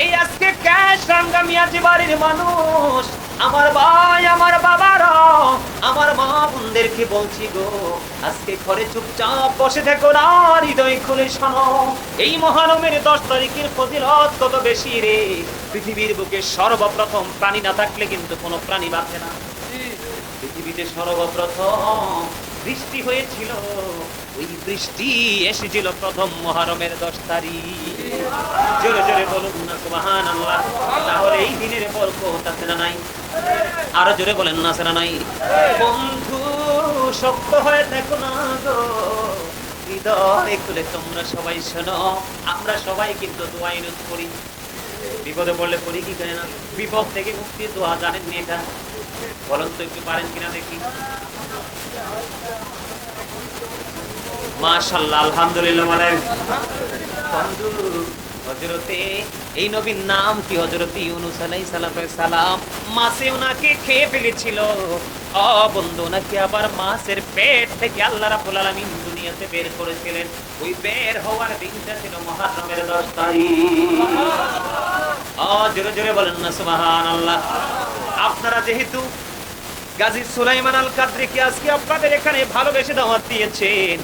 এই আজকে ক্যাশ রাঙ্গা মিয়াজি বাড়ির মানুষ আমার ভাই আমার বাবারা আমার মা বোনদেরকে বলছি গো আজকে ঘরে চুপচাপ বসে থেকো না হৃদয় খুলে শোনো এই মহানমের দশ তারিখের ফজিলত কত বেশি রে পৃথিবীর বুকে সর্বপ্রথম প্রাণী না থাকলে কিন্তু কোনো প্রাণী বাঁচে না পৃথিবীতে সর্বপ্রথম বৃষ্টি হয়েছিল ওই বৃষ্টি এসেছিল প্রথম মহারমের দশ তারিখ। জোরে জোরে বলুন না সুবাহান আল্লাহ তাহলে এই দিনের আছে না নাই। আরও জোরে বলেন না না নাই। বন্ধু, শক্ত হয়ে দেখো না গো। হৃদয় খুলে তোমরা সবাই শোনো। আমরা সবাই কিন্তু দোয়া ইনুত করি। বিপদে পড়লে করি কি করে না। বিপদ থেকে মুক্তি দোয়া জানেননি এটা। বলেন তো একটু পারেন কিনা দেখি। মাশাল্লাহ আলহামদুলিল্লাহ এই নবীর নাম কি? ইউনুস সালাম। খেয়ে ফেলেছিল। ও বন্ধু আবার মাছের পেট থেকে আল্লাহ রাব্বুল আলামিন দুনিয়াতে বের করেছিলেন। ওই বের হওয়ার দিনটা ছিল মুহররমের 10 তারিখ। ও জোরে জোরে বলেন না আপনারা যেহেতু গাজী সুলাইমান আল কাদরিকে আজকে আপনাদের এখানে ভালোবেসে দাওয়াত দিয়েছেন?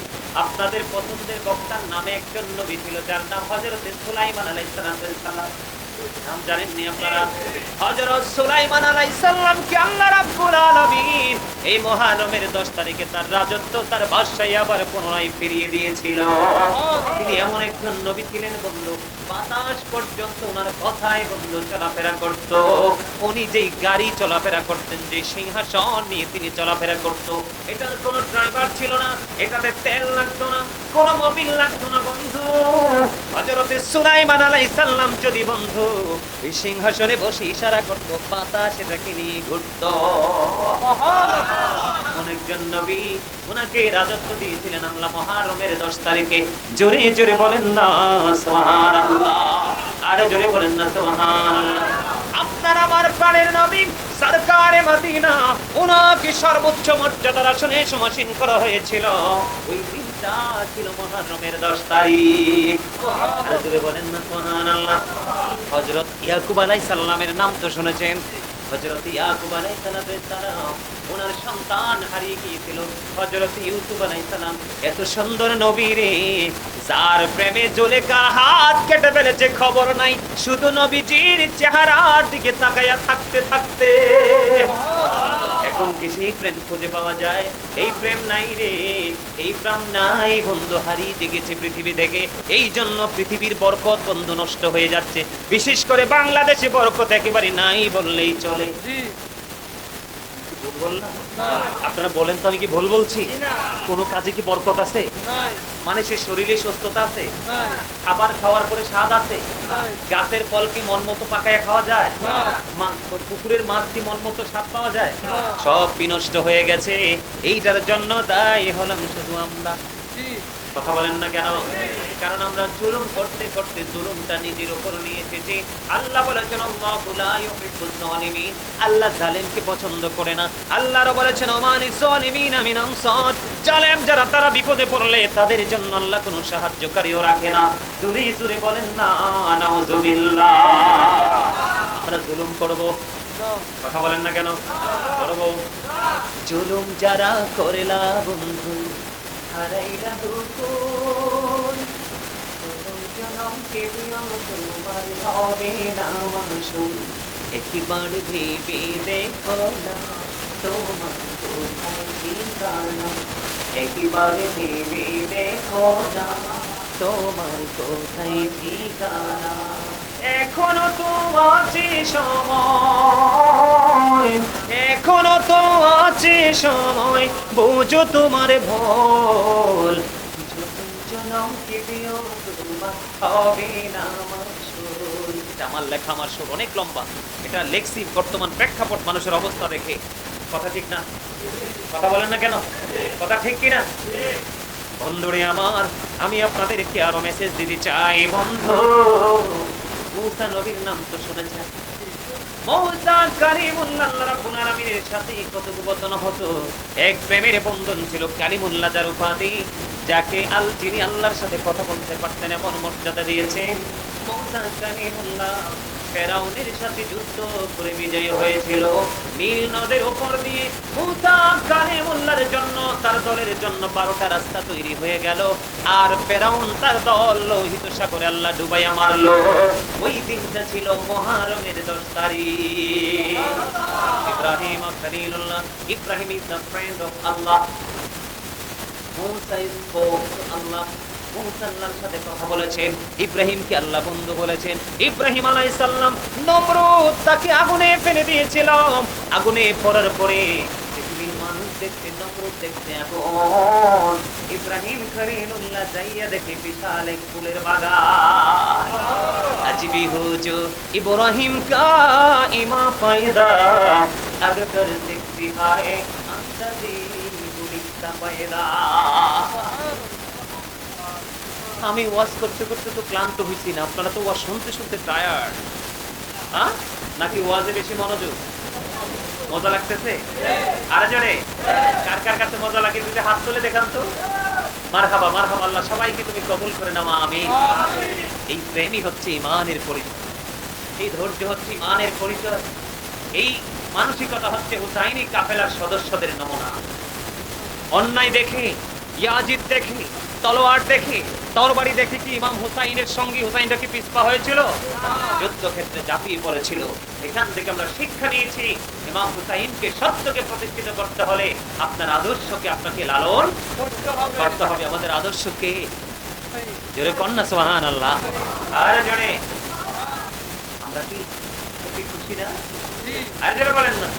আপনাদের পছন্দের বক্তার নামে একজন নবী ছিল, যার নাম হযরত সুলাইমান আলাইহিস সালাম। নাম আপনারা? সুলাইমান আল্লাহ রাব্বুল আলামিন? এই মহানমের 10 তারিখে তার রাজত্ব, তার বাদশাহী আবার পুনরায় ফিরিয়ে দিয়েছিল। তিনি এমন একজন নবী ছিলেন বন্ধু বাতাস পর্যন্ত ওনার কথায় বন্ধু চলাফেরা করত। উনি যেই গাড়ি চলাফেরা করতেন যে সিংহাসন নিয়ে তিনি চলাফেরা করত, এটার কোনো ড্রাইভার ছিল না, এটাতে তেল লাগতো না, কোনো মোবিল লাগতো না, বন্ধু। হযরতে সুলাইমান আলাইহিস সালাম যদি বন্ধু, এই সিংহাসনে বসে ইশারা করত, বাতাস এটাকে নিয়ে ঘুরতো। অনেকজন নবী ওনাকে রাজত্ব দিয়েছিলেন আল্লাহ মহারমের দশ তারিখে। জোরে জোরে বলেন না আরে জোরে বলেন না, সুবহানাল্লাহ। আপনার আমার প্রাণের নবী সরকারে মদিনা ওনাকে সর্বোচ্চ মর্যাদার আসনে সমাসীন করা হয়েছিল। ওই দিনটা ছিল মহারমের দশ তারিখ। বলেন না, সুবহানাল্লাহ। হযরত ইয়াকুব আলাইহিস সালামের নাম তো শুনেছেন। সন্তান হারিয়ে গিয়েছিল। এত সুন্দর নবী রে প্রেমে হাত কেটে খবর নাই। শুধু নবীজির চেহারার দিকে তাকায়া থাকতে থাকতে এখন কি সেই প্রেম খুঁজে পাওয়া যায়, এই প্রেম নাই রে, এই প্রাণ নাই বন্ধু হারিয়ে গেছে পৃথিবী থেকে এই জন্য পৃথিবীর বরকত বন্ধু নষ্ট হয়ে যাচ্ছে বিশেষ করে বাংলাদেশে বরকত একেবারে নাই বললেই চলে? আপনারা বলেন তো আমি কি ভুল বলছি? কোনো কাজে কি বরকত আছে? মানে সে শরীরে সুস্থতা আছে? খাবার খাওয়ার পরে স্বাদ আছে? গাছের ফল কি মন মতো পাকায় খাওয়া যায়? পুকুরের মাছ কি মন মতো স্বাদ পাওয়া যায়? সব বিনষ্ট হয়ে গেছে। এইটার জন্য দায়ী হলাম শুধু আমরা। কথা বলেন না কেন? কারণ আমরা জুলুম করতে করতে জুলুমটা নিজের উপর নিয়ে এসেছি। আল্লাহ বলেছেন, আল্লাহু জালেমকে পছন্দ করে না। আল্লাহর বলেছেন ওমানি মিন জালেম যারা, তারা বিপদে পড়লে তাদের জন্য আল্লাহ কোনো সাহায্যকারীও রাখে না। জুরি জুরে বলেন, না আমরা জুলুম করব। কথা বলেন না কেন? করব। জুলুম যারা করেলা বন্ধু। হারাইলা দুকুন প্রথম জনমকে বিয়ম তোমার হবে না মাসুম একবার ভেবে দেখো না তোমার কোথায় ঠিকানা একবার ভেবে দেখো না তোমার কোথায় ঠিকানা এখনও তো আছে সময়। এখনও তো আছে সময়। বুঝো তোমার ভুল। জনমকে দিও তোমার। এটা আমার লেখা, আমার সুর অনেক লম্বা। এটা লেখছি বর্তমান প্রেক্ষাপট মানুষের অবস্থা দেখে। কথা ঠিক না? কথা বলেন না কেন? কথা ঠিক কিনা? বন্ধুরে আমার, আমি আপনাদেরকে আরও মেসেজ দিতে চাই। বন্ধু মুসা নবীর নাম তো শুনেছেন মৌসা এক প্রেমের বন্ধন ছিল কালিমুল্লাহ উপাধি, যাকে আল যিনি আল্লাহর সাথে কথা বলতে পারতেন এমন মর্যাদা দিয়েছেন। মৌসা ফেরাউনের সাথে যুদ্ধ করে বিজয়ী হয়েছিল। নীল নদের উপর দিয়ে মুসা জন্য, তার দলের জন্য বারোটা রাস্তা তৈরি হয়ে গেল। আর ফেরাউন তার দল, লোহিত সাগরে আল্লাহ ডুবাইয়া মারলো। ওই দিনটা ছিল মহারমের দশ তারিখ। Ibrahim Ibrahim is the friend of Allah Allah Musa আল্লাহর সাথে কথা বলেছেন। ইব্রাহিমকে ইব্রাহিম আলাইহিস কা ইমা ফায়দা। আগ কর দেখতি আমি ওয়াজ করতে করতে তো ক্লান্ত হইছি না। আপনারা তো ওয়াজ শুনতে শুনতে টায়ার্ড হ্যাঁ? নাকি ওয়াজে বেশি মনোযোগ? মজা লাগতেছে? আরে জোরে! কার কার কাছে মজা লাগে যদি হাত তুলে দেখান তো। মারহাবা মারহাবা, আল্লাহ সবাইকে তুমি কবুল করে নাও, আমিন। এই প্রেমই হচ্ছে ইমানের পরিচয়। এই ধৈর্য হচ্ছে ইমানের পরিচয়। এই মানসিকতা হচ্ছে হুসাইনি কাফেলার সদস্যদের নমুনা। অন্যায় দেখে, ইয়াজিদ দেখে, তলোয়ার দেখে তরবারি দেখে কি ইমাম হুসাইনের সঙ্গী হুসাইনটা কি পিছপা হয়েছিল? যুদ্ধক্ষেত্রে ঝাঁপিয়ে পড়েছিল। এখান থেকে আমরা শিক্ষা নিয়েছি, ইমাম হুসাইনকে সত্যকে প্রতিষ্ঠিত করতে হলে আপনার আদর্শকে আপনাকে লালন করতে হবে। আমাদের আদর্শকে। জোরে কন্যা সোহান আল্লাহ আর জনে আমরা কি খুশি না? আর জোরে বলেন না।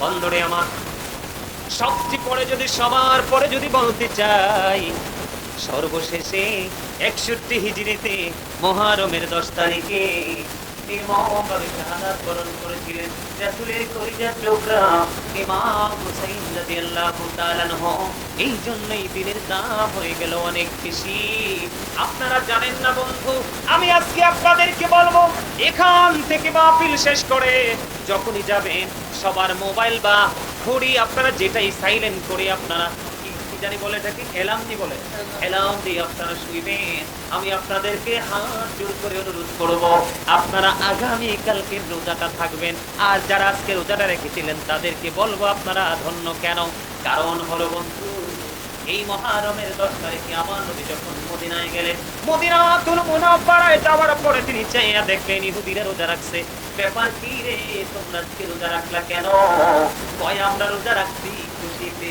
বন্ধরে আমার, সবচেয়ে পরে যদি সবার পরে যদি বলতে চাই সর্বশেষে একষট্টি হিজড়িতে মহারমের দশ তারিখে এই জন্যই দিনের দাম হয়ে গেল অনেক বেশি। আপনারা জানেন না বন্ধু, আমি আজকে আপনাদেরকে বলব, এখান থেকে মাহফিল শেষ করে যখনই যাবেন, সবার মোবাইল বা ঘড়ি আপনারা যেটাই সাইলেন্ট করে আপনারা জানি বলে এটাকে এলাম দি বলে? এলাম দিয়ে আপনারা শুইবেন। আমি আপনাদেরকে হাত জোর করে অনুরোধ করব, আপনারা আগামী কালকে রোজাটা থাকবেন। আর যারা আজকে রোজাটা রেখেছিলেন, তাদেরকে বলব আপনারা ধন্য কেন? কারণ হলো বন্ধু, এই মহারমের দশ তারিখে আমার নবী যখন মদিনায় গেলেন, মদিনাতুল মুনাফফারায় যাওয়ার পরে তিনি চাইয়া দেখলেন, ইহুদিরা রোজা রাখছে। ব্যাপার কি রে, তোমরা আজকে রোজা রাখলা কেন? কয়, আমরা রোজা রাখছি, খুশিতে।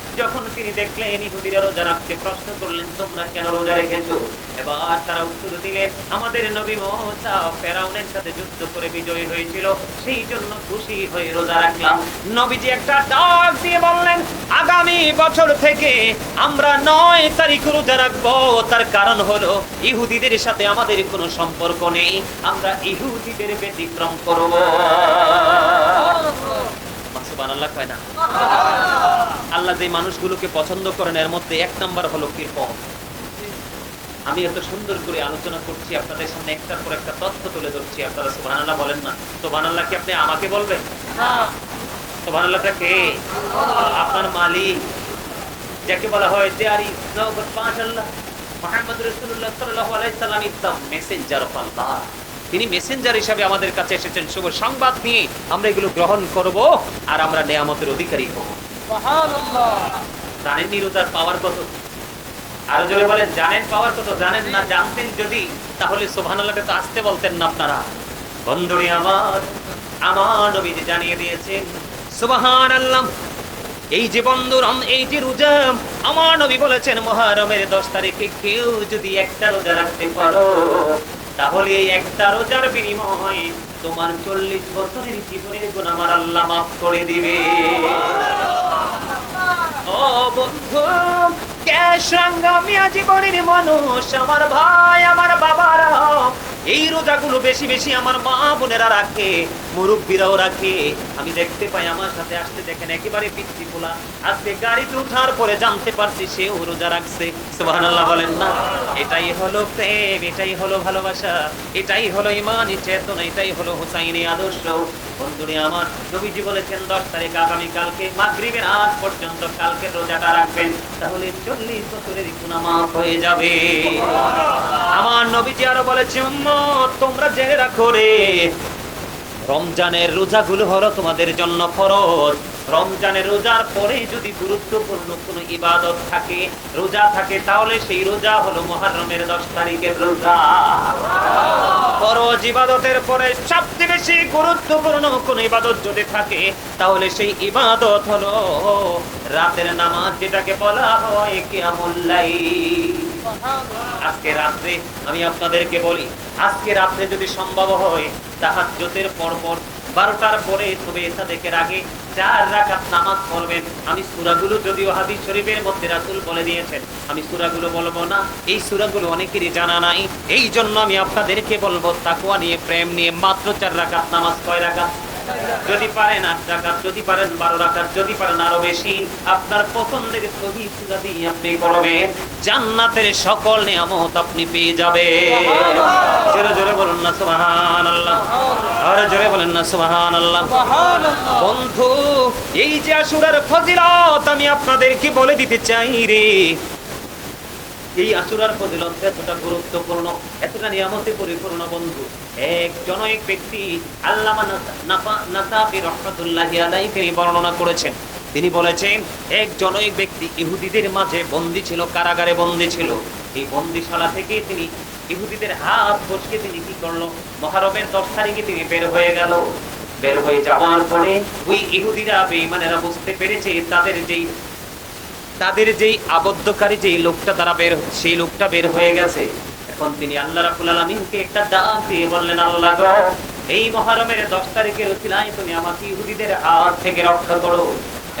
যখন তিনি দেখলেন ইহুদিরা রোজা রাখতে প্রশ্ন করলেন, তোমরা কেন রোজা রেখেছো? এবার তারা উত্তর দিলেন, আমাদের নবী মোসা ফেরাউনের সাথে যুদ্ধ করে বিজয়ী হয়েছিল, সেই জন্য খুশি হয়ে রোজা রাখলাম। নবীজি একটা ডাক দিয়ে বললেন, আগামী বছর থেকে আমরা নয় তারিখ রোজা রাখব। তার কারণ হলো, ইহুদিদের সাথে আমাদের কোনো সম্পর্ক নেই। আমরা ইহুদিদের ব্যতিক্রম করব। সুবহানাল্লাহ কয় না? আল্লাহ যে মানুষগুলোকে পছন্দ করেন এর মধ্যে এক নাম্বার হলো কৃপণ। আমি এত সুন্দর করে আলোচনা করছি আপনাদের সামনে একটার পর একটা তথ্য তুলে ধরছি আপনারা সুবহানাল্লাহ বলেন না। সুবহানাল্লাহ কি আপনি আমাকে বলবেন? সুবহানাল্লাহটা কে? আপনার মালিক যাকে বলা হয় যে আর পাঁচ আল্লাহ মুহাম্মদ রাসূলুল্লাহ সাল্লাল্লাহু আলাইহি সাল্লাম is the messenger of Allah তিনি মেসেঞ্জার হিসাবে আমাদের কাছে এসেছেন। শুভ সংবাদ নিয়ে আমরা এগুলো গ্রহণ করব আর আমরা নেয়ামতের অধিকারী হব। জানেন পাওয়ার কত? আরও জোরে বলেন জানেন পাওয়ার কত? জানেন না জানতেন যদি তাহলে তো আসতে বলতেন না আপনারা। বন্ধুরি আমার আমার জানিয়ে দিয়েছেন সুবহানাল্লাহ এই যে বন্ধু রম- এই যে রোজা আমার নবী বলেছেন মহারমের দশ তারিখে কেউ যদি একটা রোজা রাখতে পারো তাহলে এই একটা রোজার বিনিময় তোমার চল্লিশ বছরের জীবনের গুণ আমার আল্লাহ মাফ করে দিবে। ও বন্ধু জীবনের মানুষ? আমার ভাই, আমার বাবারা এই রোজাগুলো বেশি বেশি আমার মা বোনেরা রাখে, মুরব্বীরাও রাখে। আমি দেখতে পাই আমার সাথে আসতে দেখেন একেবারে পিচ্ছি পোলা। আজকে গাড়িতে ওঠার পরে জানতে পারছি সেও রোজা রাখছে। সুবহানাল্লাহ বলেন, না, এটাই হলো প্রেম, এটাই হলো ভালোবাসা, এটাই হলো ইমানি চেতনা, এটাই হলো হুসাইনি আদর্শ। বন্ধুরে আমার, নবীজি বলেছেন, দশ তারিখ আগামী কালকে মাগরিবের আগ পর্যন্ত কালকে রোজাটা রাখবেন, তাহলে চল্লিশ বছরের গুনাহ মাফ হয়ে যাবে। আমার নবীজি আরও বলেছে তোমরা জেনে রাখো রে। রমজানের রোজাগুলো হলো তোমাদের জন্য ফরজ। রমজানের রোজার পরে যদি গুরুত্বপূর্ণ কোনো ইবাদত থাকে, রোজা থাকে, তাহলে সেই রোজা হলো মহরমের দশ তারিখের রোজা। ফরজ ইবাদতের পরে সবচেয়ে বেশি গুরুত্বপূর্ণ কোন ইবাদত যদি থাকে, তাহলে সেই ইবাদত হলো রাতের নামাজ যেটাকে বলা হয় কিয়ামুল লাইল। আজকে রাত্রে আমি আপনাদেরকে বলি, আজকে রাত্রে যদি সম্ভব হয়, তাহাজ্জুদের পর পর বারোটার পরে তবে সাদেকের আগে চার রাকাত নামাজ পড়বেন। আমি সূরাগুলো যদিও হাদিস শরীফের মধ্যে রাসূল বলে দিয়েছেন, আমি সুরাগুলো বলব না। এই সুরাগুলো অনেকেরই জানা নাই। এই জন্য আমি আপনাদেরকে বলব তাকুয়া নিয়ে, প্রেম নিয়ে মাত্র চার রাকাত নামাজ কয় রাকাত যদি পারেন আট রাকাত যদি পারেন বারো রাকাত, যদি পারেন আরও বেশি, আপনার পছন্দের সূরা দিয়ে আপনি করবেন, জান্নাতের সকল নিয়ামত আপনি পেয়ে যাবে জোরে জোরে বলুন না, সুবহানাল্লাহ। আর জোরে বলেন না, সুবহানাল্লাহ। বন্ধু, এই যে আসুরার ফজিলত আমি আপনাদেরকে বলে দিতে চাই রে এই আসুরার ফজিলত এতটা গুরুত্বপূর্ণ, এতটা নিয়ামতে পরিপূর্ণ বন্ধু। এক জনৈক ব্যক্তি আল্লামা নাসাফি রহমাতুল্লাহি আলাইহি তিনি বর্ণনা করেছেন। তিনি বলেছেন, এক জনৈক ব্যক্তি ইহুদিদের মাঝে বন্দী ছিল, কারাগারে বন্দী ছিল। এই বন্দিশালা থেকে তিনি ইহুদিদের হাত ফসকে তিনি কি করল? মহারমের দশ তারিখে তিনি বের হয়ে গেল। বের হয়ে যাওয়ার পরে ওই ইহুদিরা বেঈমানেরা বুঝতে পেরেছে তাদের যেই তাদের যেই আবদ্ধকারী যেই লোকটা তারা বের, সেই লোকটা বের হয়ে গেছে। এখন তিনি আল্লাহ রাব্বুল আলামিনকে একটা ডাক দিয়ে বললেন, আল্লাহ এই মহরমের 10 তারিখের উসিলায় তুমি আমাকে ইহুদিদের হাত থেকে রক্ষা করো।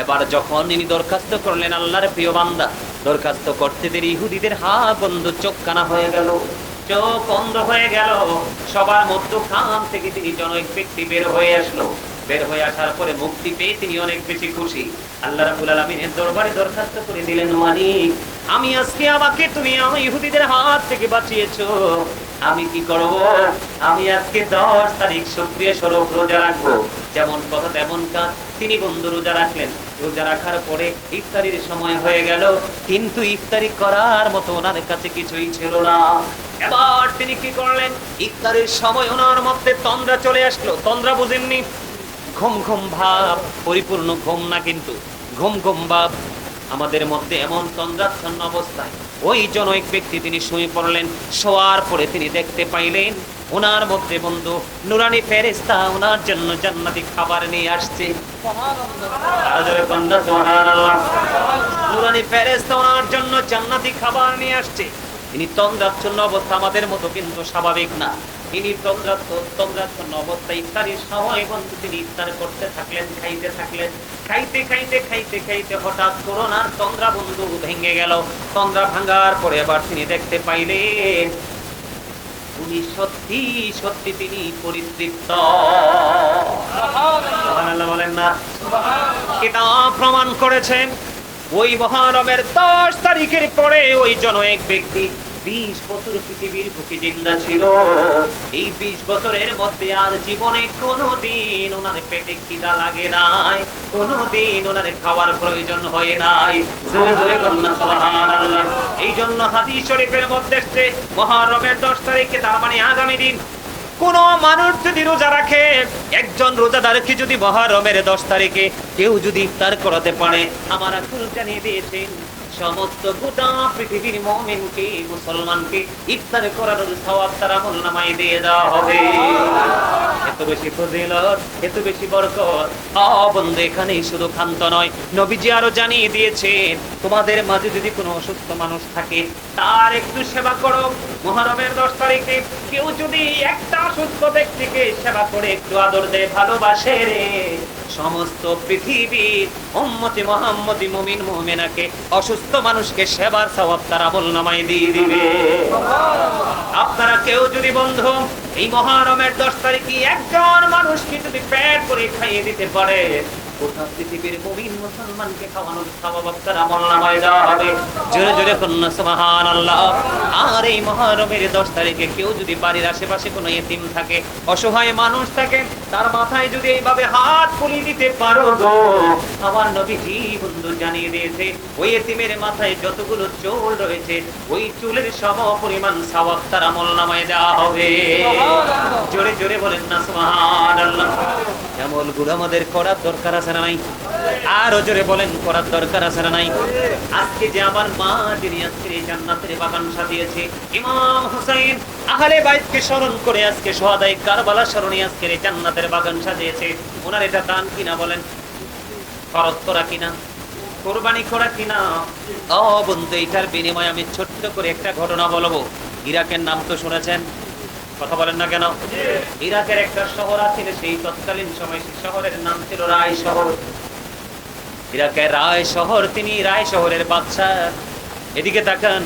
এবার যখন তিনি দরখাস্ত করলেন আল্লাহর প্রিয় বান্দা, দরখাস্ত করতে দেরি ইহুদিদের হাত বন্ধ, চোখ কানা হয়ে গেল। চোখ বন্ধ হয়ে গেল। সবার মধ্যখান থেকে তিনি জনৈক ব্যক্তি বের হয়ে আসলো। বের হয়ে আসার পরে মুক্তি পেয়ে তিনি অনেক বেশি খুশি। আল্লাহ রাব্বুল আলামিনের দরবারে দরখাস্ত করে দিলেন, মালিক, আমি আজকে আমাকে তুমি আমার ইহুদিদের হাত থেকে বাঁচিয়েছো। আমি কি করব? আমি আজকে দশ তারিখ সক্রিয় স্বরূপ রোজা রাখব। যেমন কথা তেমন কাজ তিনি বন্ধু রোজা রাখলেন। রোজা রাখার পরে ইফতারির সময় হয়ে গেল, কিন্তু ইফতারি করার মতো ওনার কাছে কিছুই ছিল না। এবার তিনি কি করলেন? ইফতারির সময় ওনার মধ্যে তন্দ্রা চলে আসলো। তন্দ্রা বুঝেননি। ঘুম ঘুম ভাব, পরিপূর্ণ ঘুম না কিন্তু। ঘুম ঘুম ভাব, আমাদের মধ্যে এমন তন্দ্রাচ্ছন্ন অবস্থায়। ওই জনৈক ব্যক্তি তিনি শুয়ে পড়লেন, শোয়ার পরে তিনি দেখতে পাইলেন, ওনার মধ্যে বন্ধু নুরানি ফেরেস্তা ওনার জন্য জান্নাতি খাবার নিয়ে আসছে। নুরানি ফেরেস্তা ওনার জন্য জান্নাতি খাবার নিয়ে আসছে। তিনি তন্দ্রাচ্ছন্ন অবস্থা আমাদের মতো কিন্তু স্বাভাবিক না। তিনি তন্দ্রাচ্ছ তন্দ্রাচ্ছন্ন অবস্থা ইফতারির সময় বন্ধু তিনি ইফতার করতে থাকলেন, খাইতে থাকলেন। খাইতে খাইতে খাইতে খাইতে হঠাৎ করোনার তন্দ্রা বন্ধু ভেঙে গেল। তন্দ্রা ভাঙার পরে আবার তিনি দেখতে পাইলেন, উনি সত্যি সত্যি তিনি পরিতৃপ্ত। বলেন না। প্রমাণ করেছেন, ওই মহারমের দশ তারিখের পরে ওই জন এক ব্যক্তি বিশ বছর পৃথিবীর বুকে জিন্দা ছিল। এই বিশ বছরের মধ্যে আর জীবনে কোনোদিন ওনার পেটে খিদা লাগে নাই। কোনোদিন ওনার খাওয়ার প্রয়োজন হয় নাই। জোরে জোরে কন্যা সুবহানাল্লাহ। এই জন্য হাদিস শরীফের মধ্যে এসছে মহারমের দশ তারিখে তার মানে আগামী দিন কোন মানুষ যদি রোজা রাখে, একজন রোজাদারকে যদি মহারমের দশ তারিখে কেউ যদি ইফতার করাতে পারে? আমার আকুল জানিয়ে দিয়েছেন সমস্ত গোটা পৃথিবীর মমিনকে, মুসলমানকে ইফতার করার তারা দিয়ে দেওয়া হবে। এত বেশি ফজিলত, এত বেশি বরকত। আ, বন্ধু, এখানেই শুধু ক্ষান্ত নয়, নবীজি আরও জানিয়ে দিয়েছেন, তোমাদের মাঝে যদি কোনো অসুস্থ মানুষ থাকে, তার একটু সেবা করো। মহরমের দশ তারিখে কেউ যদি একটা অসুস্থ ব্যক্তিকে সেবা করে একটু আদর দেয়, ভালোবাসে রে। সমস্ত পৃথিবীর উম্মতি মোহাম্মতি মুমিন মুমিনাকে, অসুস্থ মানুষকে সেবার সবাব তারা আমল নামায় দিয়ে দিবে। আপনারা কেউ যদি বন্ধু, এই মহারমের দশ তারিখে একজন মানুষকে যদি পেট করে খাইয়ে দিতে পারে গোটা পৃথিবীর মুমিন মুসলমানকে খাওয়ানোর সওয়াব আপনার আমল নামায় দেওয়া হবে। জোরে জোরে কন্যা সুবহানাল্লাহ। আর এই মহারমের দশ তারিখে কেউ যদি বাড়ির আশেপাশে কোনো এতিম থাকে অসহায় মানুষ থাকে তার মাথায় যদি এইভাবে হাত দিতে পারো গো। আমার নবীজি বন্ধু জানিয়ে দিয়েছে ওই এতিমের মাথায় যতগুলো চুল রয়েছে ওই চুলের সম পরিমাণ সওয়াব তার আমল নামায় দেওয়া হবে। জোরে জোরে বলেন না সুবহানাল্লাহ। আমল আমাদের করার দরকার আছে না নাই? জোরে বলেন, করার দরকার আছে না নাই? আজকে যে আমার মা, যিনি আজকে এই জান্নাতের বাগান সাজিয়েছে, ইমাম হুসাইন, আহলে বাইতকে স্মরণ করে আজকে সোহাদাই কারবালা স্মরণে আজকে এই জান্নাতের বাগান সাজিয়েছে। ওনার এটা দান কিনা বলেন? খরচ করা কিনা? কোরবানি করা কিনা? ও বন্ধু এইটার বিনিময়ে আমি ছোট্ট করে একটা ঘটনা বলব। ইরাকের নাম তো শুনেছেন? কথা বলেন না কেন? ইরাকের একটা শহর আছে সেই তৎকালীন সময় সেই শহরের নাম ছিল রায় শহর। ইরাকের রায় শহর তিনি রায় শহরের বাদশা এদিকে তাকান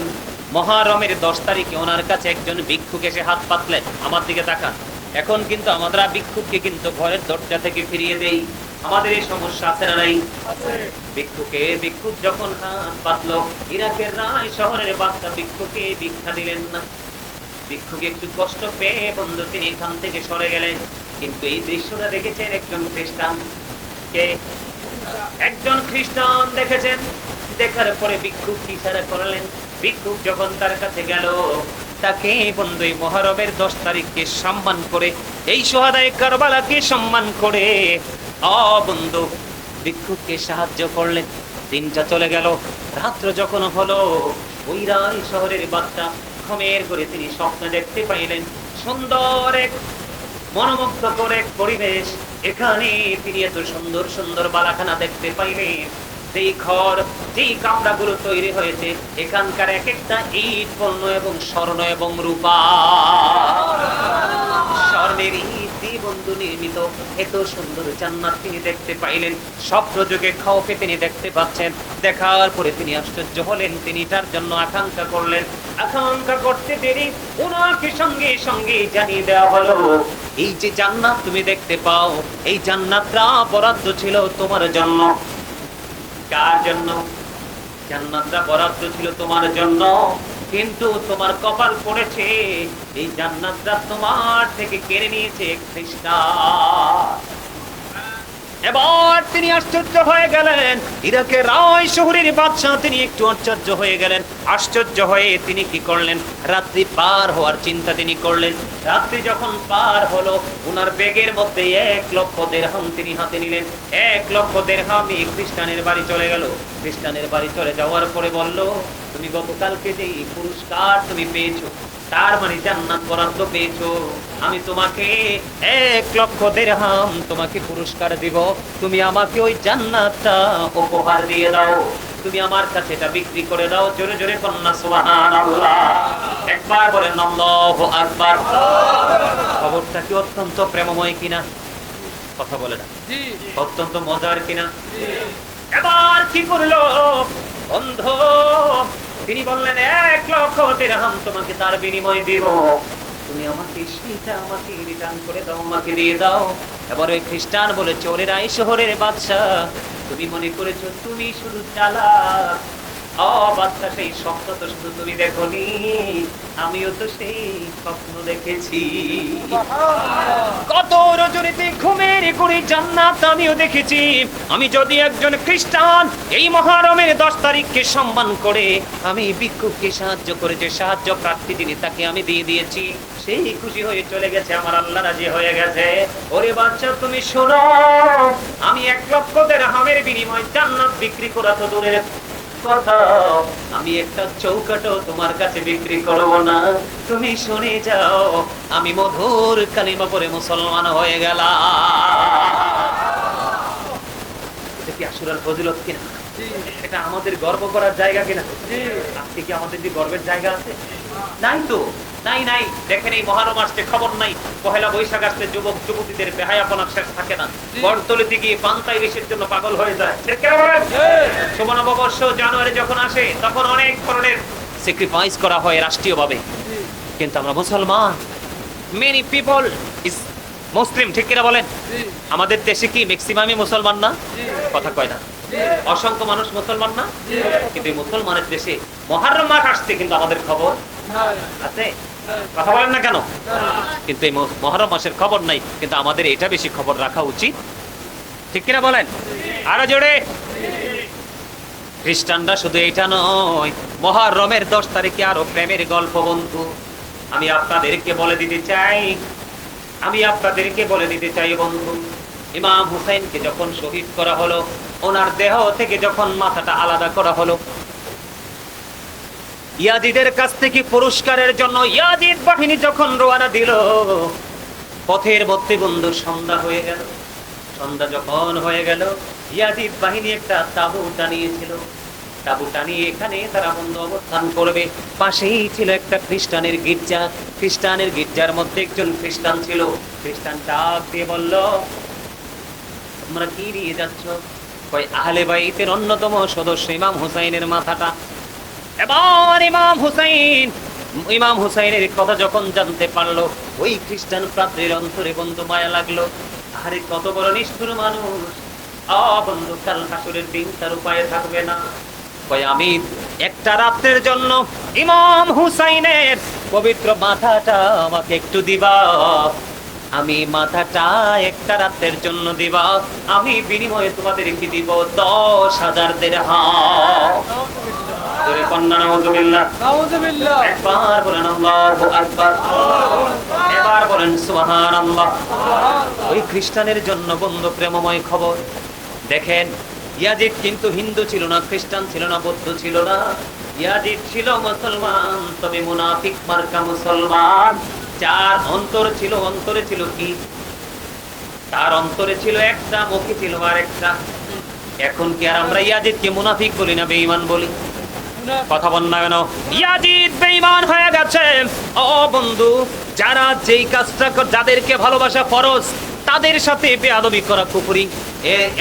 মহারমের দশ তারিখে ওনার কাছে একজন ভিক্ষুক এসে হাত পাতলেন। আমার দিকে তাকান। এখন কিন্তু আমরা ভিক্ষুককে কিন্তু ঘরের দরজা থেকে ফিরিয়ে দেই। আমাদের এই সমস্যা আছে না নাই? ভিক্ষুকে ভিক্ষুক যখন হাত পাতল ইরাকের রায় শহরের বাচ্চা ভিক্ষুকে ভিক্ষা দিলেন না। ভিক্ষুক একটু কষ্ট পেয়ে বন্ধু তিনি এখান থেকে সরে গেলেন। কিন্তু এই দৃশ্যটা দেখেছেন একজন খ্রিস্টান কে একজন খ্রিস্টান দেখেছেন। দেখার পরে ভিক্ষুক ইশারা করলেন? ভিক্ষুক যখন তার কাছে গেল, তাকে বন্ধু এই মহরমের দশ তারিখকে সম্মান করে, এই সোহাদায় কারবালাকে সম্মান করে অ বন্ধু, ভিক্ষুককে সাহায্য করলেন। দিনটা চলে গেল। রাত্র যখন হলো ওই রায় শহরের বাচ্চা ঘুমের করে তিনি স্বপ্ন দেখতে পাইলেন। সুন্দর এক মনোমুগ্ধকর এক পরিবেশ। এখানে তিনি এত সুন্দর সুন্দর বালাখানা দেখতে পাইলেন। যেই ঘর, যেই কামরাগুলো তৈরি হয়েছে, এখানকার এক একটা ইট পণ্য এবং স্বর্ণ এবং রূপা স্বর্ণের ইট দিয়ে বন্ধু নির্মিত এত সুন্দর জান্নাত তিনি দেখতে পাইলেন। স্বপ্ন যুগে খাওয়াকে তিনি দেখতে পাচ্ছেন। দেখার পরে তিনি আশ্চর্য হলেন। তিনি তার জন্য আকাঙ্ক্ষা করলেন। আকাঙ্ক্ষা করতে দেরি। ওনাকে সঙ্গে সঙ্গে জানিয়ে দেওয়া হলো, এই যে জান্নাত তুমি দেখতে পাও, এই জান্নাতটা বরাদ্দ ছিল তোমার জন্য। কার জন্য? জান্নাতটা বরাদ্দ ছিল তোমার জন্য। কিন্তু তোমার কপাল পড়েছে। এই জান্নাতটা তোমার থেকে কেড়ে নিয়েছে খ্রিস্টান এবার তিনি আশ্চর্য হয়ে গেলেন। ইরাকের রায় শহরের বাদশাহ তিনি একটু আশ্চর্য হয়ে গেলেন। আশ্চর্য হয়ে তিনি কি করলেন? রাত্রি পার হওয়ার চিন্তা তিনি করলেন। রাত্রি যখন পার হলো ওনার বেগের মধ্যে এক লক্ষ দেড়হাম তিনি হাতে নিলেন। এক লক্ষ দেড়হাম এই খ্রিস্টানের বাড়ি চলে গেল। খ্রিস্টানের বাড়ি চলে যাওয়ার পরে বলল, তুমি গতকালকে যে পুরস্কার তুমি পেয়েছ, তার মানে জান্নাত বরাদ্দ পেয়েছ। আমি তোমাকে এক লক্ষ দেড়হাম তোমাকে পুরস্কার দিব। তুমি আমাকে ওই জান্নাতটা উপহার দিয়ে দাও। তুমি আমার কাছে এটা বিক্রি করে দাও। জোরে জোরে কন্যা সুবহানাল্লাহ। একবার বলেন আল্লাহু আকবার। খবরটা কি অত্যন্ত প্রেমময় কিনা? কথা বলে না। অত্যন্ত মজার কিনা? এবার কি করল? অন্ধ তিনি বললেন এক লক্ষ দিরহাম তোমাকে তার বিনিময় দিব। তুমি আমাকে সেইটা আমাকে রিটার্ন করে দাও, আমাকে দিয়ে দাও। এবার ওই খ্রিস্টান বলে চোরের আই শহরের বাদশাহ। তুমি মনে করেছ তুমি শুধু চালা বাচ্চা সেই স্বপ্ন তো শুধু তুমি দেখোনি, আমিও তো সেই স্বপ্ন দেখেছি। কত রজনীতে ঘুমের করে জান্নাত আমিও দেখেছি। আমি যদি একজন খ্রিস্টান, এই মহারমের দশ তারিখকে সম্মান করে আমি ভিক্ষুককে সাহায্য করে যে সাহায্য প্রার্থী তিনি তাকে আমি দিয়ে দিয়েছি, সেই খুশি হয়ে চলে গেছে, আমার আল্লাহ রাজি হয়ে গেছে। ওরে বাচ্চা, তুমি শোনো, আমি এক লক্ষ দেড়হামের বিনিময় জান্নাত বিক্রি করা তো দূরের কথা আমি একটা চৌকাটও তোমার কাছে বিক্রি করব না। তুমি শুনে যাও আমি মধুর কালিমা পরে মুসলমান হয়ে গেলাম। এটা কি আসুরার ফজিলত কিনা? এটা আমাদের গর্ব করার জায়গা কিনা? আজকে কি আমাদের যে গর্বের জায়গা আছে? নাই তো। নাই নাই। দেখেন এই মহারম আসছে খবর নাই। পহেলা বৈশাখ আসলে যুবক যুবতীদের বেহায়াপনা শেষ থাকে না। বরতলিতে গিয়ে পান্তাই বেশির জন্য পাগল হয়ে যায়। কিনা নববর্ষ জানুয়ারি যখন আসে তখন অনেক ধরনের স্যাক্রিফাইস করা হয় রাষ্ট্রীয়ভাবে। কিন্তু আমরা মুসলমান। মেনি পিপল ইজ মুসলিম ঠিক কিনা বলেন? আমাদের দেশে কি ম্যাক্সিমামই মুসলমান না? কথা কয় না। অসংখ্য মানুষ মুসলমান না? কিন্তু মুসলমানের দেশে মহারম মাস আসছে কিন্তু আমাদের খবর আছে। কথা বলেন না কেন? কিন্তু এই মহরম মাসের খবর নাই, কিন্তু আমাদের এটা বেশি খবর রাখা উচিত। ঠিক কিনা বলেন? আরও জোরে। খ্রিস্টানরা শুধু এটা নয়, মহারমের দশ তারিখে আরও প্রেমের গল্প বন্ধু। আমি আপনাদেরকে বলে দিতে চাই, আমি আপনাদেরকে বলে দিতে চাই বন্ধু, ইমাম হুসাইনকে যখন শহীদ করা হলো, ওনার দেহ থেকে যখন মাথাটা আলাদা করা হলো ইয়াজিদের কাছ থেকে পুরস্কারের জন্য ইয়াজিদ বাহিনী যখন রোয়ানা দিল, পথের মধ্যে বন্ধু সন্ধ্যা হয়ে গেল। সন্ধ্যা যখন হয়ে গেল, ইয়াজিদ বাহিনী একটা তাবু টানিয়েছিল। এখানে তারা বন্ধু অবস্থান করবে। পাশেই ছিল একটা খ্রিস্টানের গির্জা। খ্রিস্টানের গির্জার মধ্যে একজন খ্রিস্টান ছিল। খ্রিস্টান দিয়ে বলল, তোমরা কি নিয়ে যাচ্ছ? বাইতের অন্যতম সদস্য ইমাম হুসাইনের মাথাটা। এবার ইমাম হুসাইন, ইমাম হুসাইনের কথা যখন জানতে পারল, ওই খ্রিস্টান প্রাত্রের অন্তরে বন্ধু মায়া লাগল। আরে, কত বড় নিষ্ঠুর মানুষ। আ, বন্ধু, কাল হাসুরের দিন তার উপায়ে থাকবে না। আমি একটা রাত্রের জন্য ইমাম হুসাইনের পবিত্র মাথাটা আমাকে একটু দিবা। আমি মাথাটা একটা রাতের জন্য দিবা। আমি বিনিময়ে তোমাদের কি দিব দশ হাজার একবার বলেন এবার বলেন ওই খ্রিস্টানের জন্য বন্ধু প্রেমময় খবর। দেখেন ইয়াজিদ কিন্তু হিন্দু ছিল না খ্রিস্টান ছিল না বৌদ্ধ ছিল না। ইয়াজিদ ছিল মুসলমান তবে মুনাফিক মার্কা মুসলমান। যার অন্তর ছিল, অন্তরে ছিল কি? তার অন্তরে ছিল একটা মুখে ছিল আর একটা এখন কি আর আমরা ইয়াজিদকে মুনাফিক বলি না বেঈমান বলি? কথা বল না কেন? ইয়াজিদ বেঈমান হয়ে গেছে। ও বন্ধু, যারা যেই কাজটা যাদেরকে ভালোবাসা ফরজ তাদের সাথে বেয়াদবি করা কুপুরি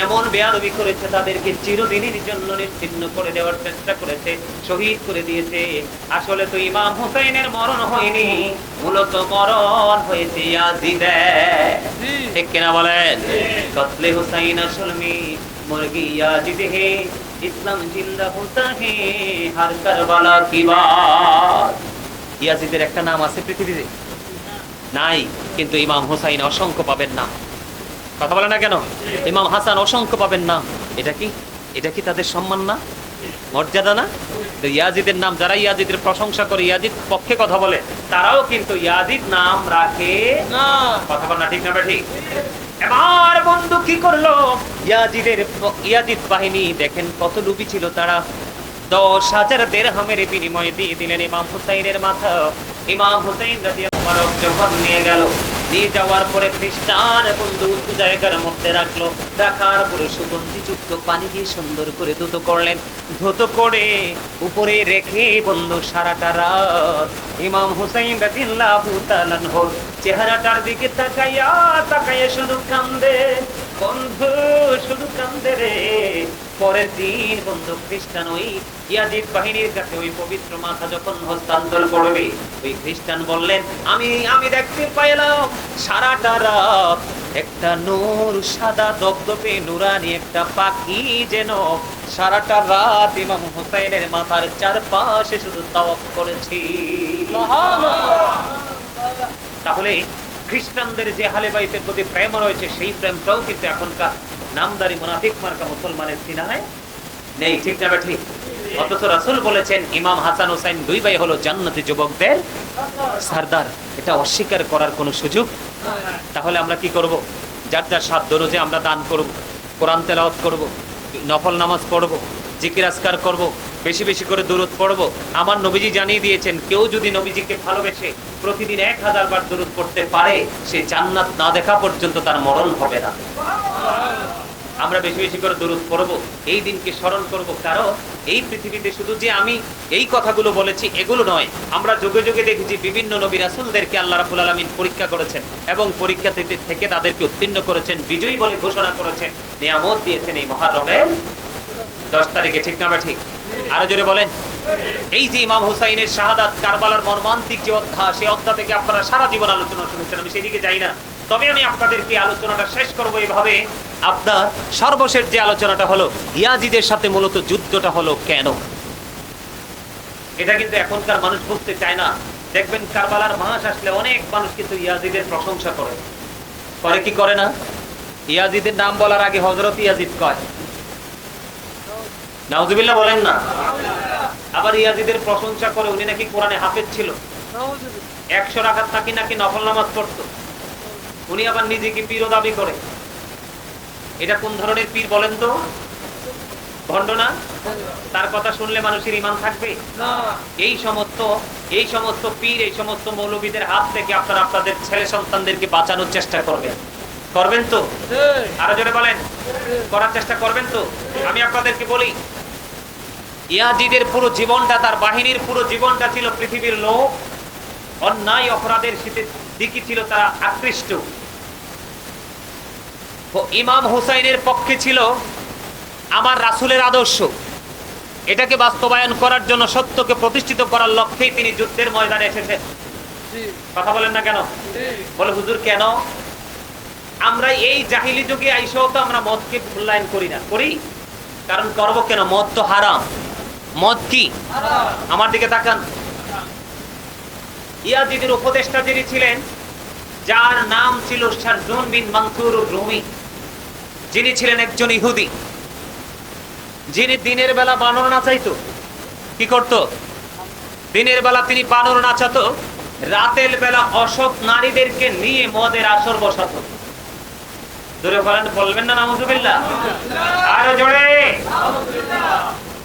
এমন বেয়াদবি করেছে, তাদেরকে চিরদিনের জন্য নিশ্চিন্ন করে দেওয়ার চেষ্টা করেছে, শহীদ করে দিয়েছে। আসলে তো ইমাম হুসাইনের মরণ হয়নি, মূলত মরণ হয়েছে ঠিক কিনা বলেন? কতলে হুসাইন মুরগি হে, ইসলাম জিন্দা হে, হর কারবালা ইয়াজিদের একটা নাম আছে পৃথিবীতে। নাই, কিন্তু ইমাম হুসাইন অসংখ্য পাবেন না। কথা বলে না কেন? ইমাম হাসান অসংখ্য পাবেন না। এটা কি? এটা কি তাদের সম্মান না? মর্যাদা না? তো ইয়াজিদের নাম, যারা ইয়াজিদের প্রশংসা করে, ইয়াজিদ পক্ষে কথা বলে, তারাও কিন্তু ইয়াজিদ নাম রাখে না। কথা বল না, ঠিক না ঠিক? এবার বন্ধু কি করল? ইয়াজিদের ইয়াজিদ বাহিনী, দেখেন কত লুবি ছিল তারা। দশ হাজার দেড়হামের বিনিময়ে দিয়ে দিলেন ইমাম হুসাইনের মাথা। ইমাম হুসাইন রাদিয়াল্লাহু আনহু যখন নিয়ে গেল, নিয়ে যাওয়ার পরে খ্রিস্টান বন্ধু উঁচু জায়গার মধ্যে রাখল। রাখার পরে সুগন্ধি যুক্ত পানি দিয়ে সুন্দর করে ধুতো করলেন। ধুতো করে উপরে রেখে বন্ধু সারাটা রাত। ইমাম হুসাইন তাআলা আনহুর চেহারাটার দিকে তাকাইয়া তাকাইয়া শুধু কান্দে। বন্ধু, শুধু কান্দে রে। পরের দিন বন্ধু খ্রিস্টান ওই ইয়াজিদ বাহিনীর কাছে ওই পবিত্র মাথা যখন হস্তান্তর করবে, ওই খ্রিস্টান বললেন, আমি আমি দেখতে পাইলাম সারাটা রাত একটা নূর, সাদা দপদপে নুরানি, একটা পাখি যেন সারাটা রাত ইমাম হুসাইনের মাথার চারপাশে শুধু তাওয়াফ করেছি। তাহলে খ্রিস্টানদের যে হালে বাইতের প্রতি প্রেম রয়েছে, সেই প্রেমটাও কিন্তু এখনকার নামদারি মুনাফিক মার্কা মুসলমানের সিনায় নেই, ঠিক না ঠিক অথচ রাসূল বলেছেন, ইমাম হাসান হোসেন দুই ভাই হলো জান্নাতি যুবকদের সরদার। এটা অস্বীকার করার কোনো সুযোগ? তাহলে আমরা কি করব? যার যার সাধ্য অনুযায়ী আমরা দান করব, কোরআন তেলাওয়াত করব, নফল নামাজ পড়ব, জিকির আসকার করব, বেশি বেশি করে দূরত পড়ব। আমার নবীজি জানিয়ে দিয়েছেন, কেউ যদি নবীজিকে ভালোবেসে প্রতিদিন এক হাজার বার দূরত পড়তে পারে, সে জান্নাত না দেখা পর্যন্ত তার মরণ হবে না। আমরা বেশি বেশি করে দূরত পড়ব, এই দিনকে স্মরণ করব। কারণ এই পৃথিবীতে শুধু যে আমি এই কথাগুলো বলেছি, এগুলো নয়। আমরা যুগে যুগে দেখেছি বিভিন্ন নবী রাসূলদেরকে আল্লাহ রাব্বুল আলামিন পরীক্ষা করেছেন এবং পরীক্ষা থেকে তাদেরকে উত্তীর্ণ করেছেন, বিজয়ী বলে ঘোষণা করেছেন। নিয়ামত দিয়েছেন এই মহারমের দশ তারিখে ঠিক না ঠিক? আরও জোরে বলেন। এই যে ইমাম হুসাইনের শাহাদাত কারবালার মর্মান্তিক যে অধ্যা সেই অধ্যা থেকে আপনারা সারা জীবন আলোচনা শুনেছেন, আমি সেদিকে যাই না। তবে আমি আপনাদেরকে আলোচনাটা শেষ করব এইভাবে আপনার সর্বশেষ যে আলোচনাটা হলো ইয়াজিদের সাথে মূলত যুদ্ধটা হলো কেন? এটা কিন্তু এখনকার মানুষ বুঝতে চায় না। দেখবেন কারবালার মাস আসলে অনেক মানুষ কিন্তু ইয়াজিদের প্রশংসা করে। করে কি করে না? ইয়াজিদের নাম বলার আগে হজরত ইয়াজিদ কয়। নাউজুবিল্লাহ বলেন না। আবার ইয়াজিদের প্রশংসা করে উনি নাকি কোরআনে হাফেজ ছিল। একশো রাখাত নাকি নাকি নফল নামাজ পড়তো। উনি আবার নিজেকে পীর দাবি করে। এটা কোন ধরনের পীর বলেন তো? ভণ্ড না? তার কথা শুনলে মানুষের ইমান থাকবে? এই সমস্ত এই সমস্ত পীর এই সমস্ত মৌলবীদের হাত থেকে আপনারা আপনাদের ছেলে সন্তানদেরকে বাঁচানোর চেষ্টা করবেন। করবেন তো? আরও জোরে বলেন। করার চেষ্টা করবেন তো? আমি আপনাদেরকে বলি ইয়াজিদের পুরো জীবনটা তার বাহিনীর পুরো জীবনটা ছিল পৃথিবীর লোক অন্যায় অপরাধের শীতের দিকে ছিল তারা আকৃষ্ট। ও ইমাম হুসাইনের পক্ষে ছিল আমার রাসূলের আদর্শ। এটাকে বাস্তবায়ন করার জন্য সত্যকে প্রতিষ্ঠিত করার লক্ষ্যেই তিনি যুদ্ধের ময়দানে এসেছেন। কথা বলেন না কেন? বলে হুজুর কেন? আমরা এই জাহিলি যুগে আইসেও তো আমরা মদকে মূল্যায়ন করি না। করি? কারণ করব কেন? মদ তো হারাম। মদ কি? আমার দিকে তাকান। ইয়াজিদের উপদেষ্টা যিনি ছিলেন, যার নাম ছিল শারজুন বিন মানসুর রুমি। যিনি ছিলেন একজন ইহুদি। যিনি দিনের বেলা বানর নাচাইতো। কি করত? দিনের বেলা তিনি বানর নাচাতো, রাতের বেলা অসৎ নারীদেরকে নিয়ে মদের আসর বসাতো। দূরে বলেন, বলবেন না নামুজুবিল্লাহ আরও জোরে!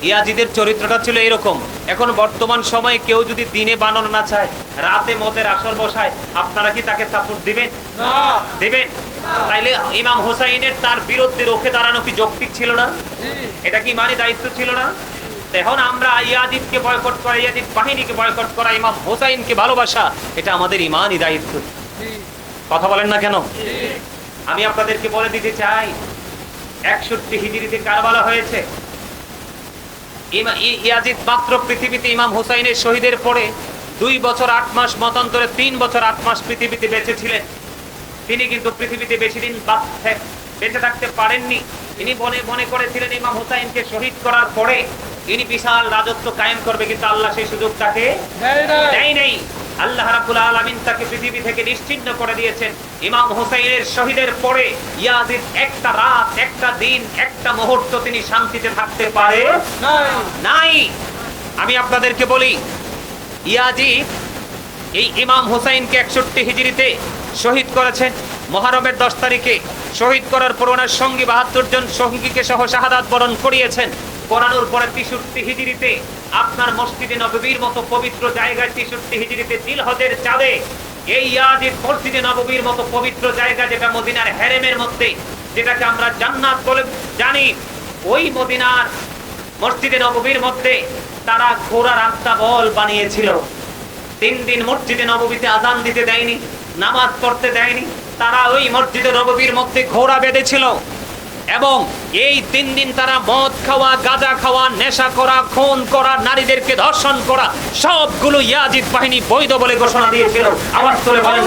ইয়াজিদের চরিত্রটা ছিল এরকম। এখন বর্তমান সময়ে কেউ যদি দিনে বানর না চায় রাতে মদের আসর বসায় আপনারা কি তাকে সাপোর্ট দিবেন? দিবেন? তাইলে ইমাম হোসাইনের তার বিরুদ্ধে রুখে দাঁড়ানো কি যৌক্তিক ছিল না? এটা কি মানে দায়িত্ব ছিল না? এখন আমরা ইয়াজিদকে বয়কট করা ইয়াজিদ বাহিনীকে বয়কট করা ইমাম হোসাইনকে ভালোবাসা এটা আমাদের ইমানই দায়িত্ব। কথা বলেন না কেন? আমি আপনাদেরকে বলে দিতে চাই একষট্টি হিজড়িতে কারবালা হয়েছে ইয়াজিদ মাত্র পৃথিবীতে ইমাম হুসাইনের শহীদের পরে দুই বছর আট মাস মতান্তরে তিন বছর আট মাস পৃথিবীতে বেঁচে ছিলেন তিনি কিন্তু পৃথিবীতে বেশি দিন বেঁচে থাকতে পারেননি। তিনি মনে মনে করেছিলেন ইমাম হুসাইনকে শহীদ করার পরে ইনি বিশাল রাজত্ব কায়েম করবে কিন্তু আল্লাহ সেই সুযোগ তাকে দেয় নেই। আল্লাহ রাব্বুল আলামিন তাকে পৃথিবী থেকে নিশ্চিহ্ন করে দিয়েছেন। ইমাম হুসাইনের শহীদের পরে ইয়াজিদ একটা রাত, একটা দিন, একটা মুহূর্ত তিনি শান্তিতে থাকতে পারে নাই। আমি আপনাদেরকে বলি, ইয়াজিদ এই ইমাম হুসাইনকে একষট্টি হিজড়িতে শহীদ করেছেন। মহারমের দশ তারিখে শহীদ করার পর ওনার সঙ্গী বাহাত্তর জন সঙ্গীকে সহ শাহাদাত বরণ করিয়েছেন। করানোর পরে তেষট্টি হিজড়িতে আপনার মসজিদে নববীর মতো পবিত্র জায়গায় তেষট্টি হিজড়িতে দিলহজের চাঁদে, এই ইয়াজিদ মসজিদে নববীর মতো পবিত্র জায়গা যেটা মদিনার হেরেমের মধ্যে, যেটাকে আমরা জান্নাত বলে জানি, ওই মদিনার মসজিদে নববীর মধ্যে তারা ঘোড়ার আত্মা বল বানিয়েছিল। তিন দিন মসজিদে নববীতে আদান দিতে দেয়নি, নামাজ পড়তে দেয়নি, তারা ওই মসজিদে নববীর মধ্যে ঘোড়া বেঁধেছিল। এবং এই তিন দিন তারা মদ খাওয়া, গাঁজা খাওয়া, নেশা করা, খুন করা, নারীদেরকে ধর্ষণ করা, সবগুলো ইয়াজিদ বাহিনী বৈধ বলে ঘোষণা দিয়েছিল। আবার বলেন